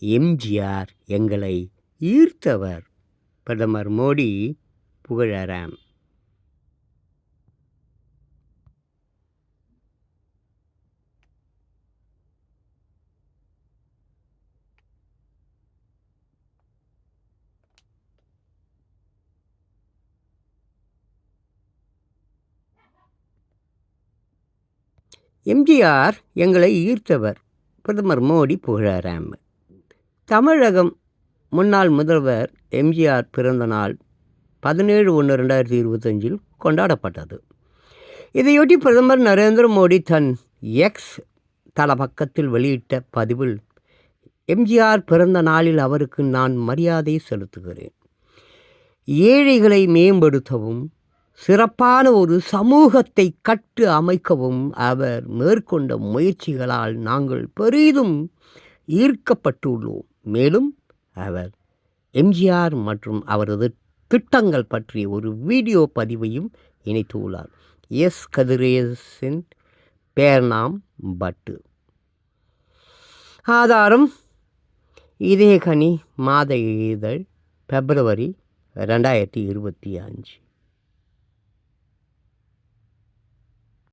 எம்ஜிஆர் எங்களை ஈர்த்தவர். பிரதமர் மோடி புகழாராம். எம்ஜிஆர் எங்களை ஈர்த்தவர். பிரதமர் மோடி புகழாராம். தமிழகம் முன்னாள் முதல்வர் எம்ஜிஆர் பிறந்த நாள் பதினேழு ஒன்று ரெண்டாயிரத்தி இருபத்தஞ்சில் கொண்டாடப்பட்டது. இதையொட்டி பிரதமர் நரேந்திர மோடி தன் எக்ஸ் தளபக்கத்தில் வெளியிட்ட பதிவில் எம்ஜிஆர் பிறந்த நாளில் அவருக்கு நான் மரியாதை செலுத்துகிறேன். ஏழைகளை மேம்படுத்தவும் சிறப்பான ஒரு சமூகத்தை கட்டு அமைக்கவும் அவர் மேற்கொண்ட முயற்சிகளால் நாங்கள் பெரிதும் ஈர்க்கப்பட்டுள்ளோம். மேலும் அவர் எம்ஜிஆர் மற்றும் அவரது திட்டங்கள் பற்றிய ஒரு வீடியோ பதிவையும் இணைத்து உள்ளார். எஸ். கதிரேசன் பேர்னாம் பட்டு. ஆதாரம் இதே கனி மாத இதழ் பிப்ரவரி ரெண்டாயிரத்தி இருபத்தி அஞ்சு.